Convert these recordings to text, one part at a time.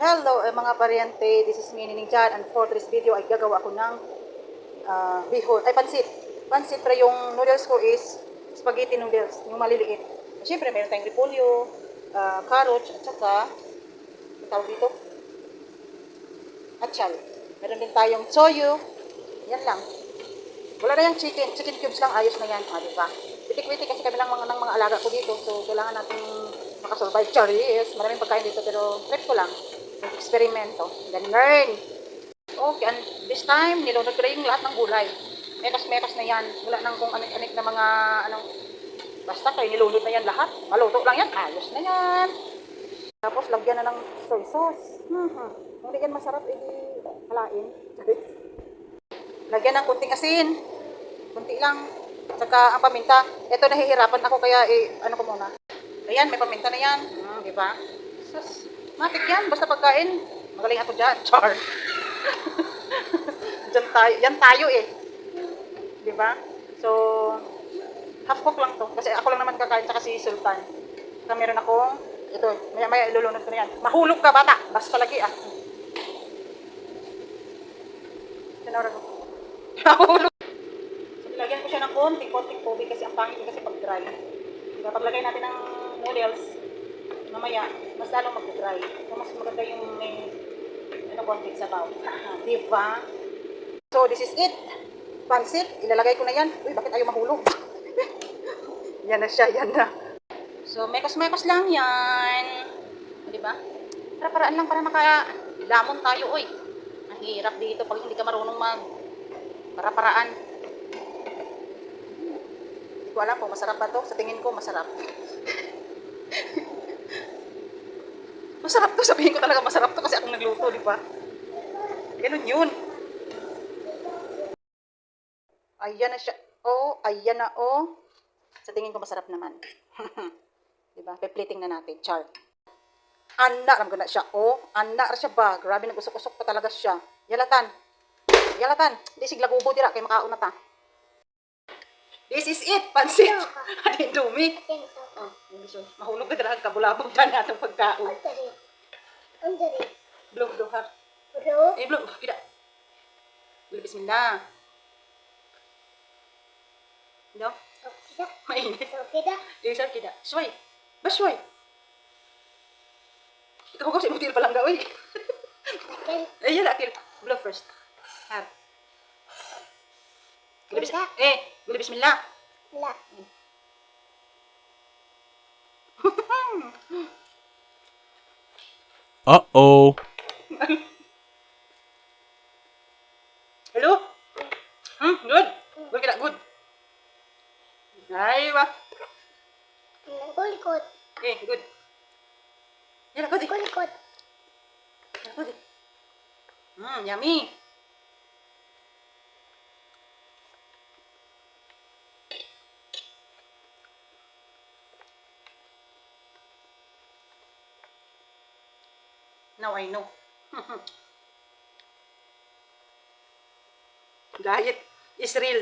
Hello eh, mga paryente, this is me Nining Chan and for this video ay gagawa ako ng uh, bihon, ay pansit. Pansit pero yung noodles ko is spaghetti noodles, yung maliliit. Siyempre meron tayong repolyo, uh, carrots, at saka, tawag dito, atchal. Meron din tayong soyo, yan lang. Wala na yung chicken, chicken cubes lang, ayos na yan, ah, di ba? Pitik-pitik kasi kami lang mga, ng mga alaga ko dito, so kailangan natin makasurvive. Charis, maraming pagkain dito, pero trip ko lang. Eksperimento, then learn. Okay, and this time, nilunod ko na yung lahat ng gulay. Mekas-mekas na yan. Wala nang kung anik-anik na mga, ano, basta kayo nilunod na yan lahat. Maluto lang yan, ayos na yan. Tapos, lagyan na ng soy sauce. Hmm, hmm. Kung di yan masarap, edi halain. Lagyan ng kunting asin. Kunti lang. Saka ang paminta. Ito nahihirapan ako kaya eh, ano ko muna. Ayan, may paminta na yan. Hmm, di ba? Sus, matik yan. Basta pagkain. Magaling ako dyan. Char. Diyan tayo. Yan tayo eh. Di ba? So, half cook lang to. Kasi ako lang naman kakain tsaka si Sultan. Saka meron akong, ito, maya maya ilulunod ko na yan. Mahulog ka bata. Basta lagi ah. Sinara ko. Mahulog. So, ilagyan ko siya ng konti-konting tubig kasi ang pangit kasi pag dry. Kapag lagay natin ng noodles, mamaya, mas lalong mag-dry. So, mas maganda yung may ano, konting sabaw. diba? So, this is it. Pansit, ilalagay ko na yan. Uy, bakit ayaw mahulog? yan na siya, yan na. So, mekos-mekos lang yan. Di ba? Para-paraan lang para makalamon tayo, oy. Ang hirap dito pag hindi ka marunong mag para-paraan. Hindi ko alam kung masarap ba to. Sa tingin ko, masarap. Masarap to. Sabihin ko talaga masarap to kasi akong nagluto, di ba? Ganun yun. Ayan na siya. Oh, ayan na oh. Sa tingin ko masarap naman. diba? Pe-plating na natin. Char. Anak, alam ko na siya. Oh, anak ra siya ba? Grabe, nag-usok-usok pa talaga siya. Yalatan. Yalatan. Di sigla gubo dira kay makauna ta. This is it, pansit. Ani dumi. Oh. Mahulog ka talaga kabulabog dyan natong pagkaon. Menjadi. Belum doha. Belum. Eh belum. Tidak. Belum bismillah. Dah. No? Tidak. Main. Tidak. Ya, saya tidak. Suai. Bas suai. Kau kau sih mutir enggak, wei? Takil. Eh, ya akhir. Belum first. Har. Bila eh, bila bismillah. Bismillah. Uh-oh. Hello? Hmm, good. Good kita, good. Ay, ba? Eh, good. Yan ako, di. Yan ako, di. Hmm, yummy. Now I know. Diet is real.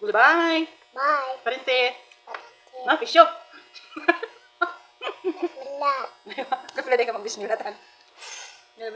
Goodbye. Bye. Parente. Ah, pisyo. Bismillah. Kapila ka mag-bismillah tan. Yan,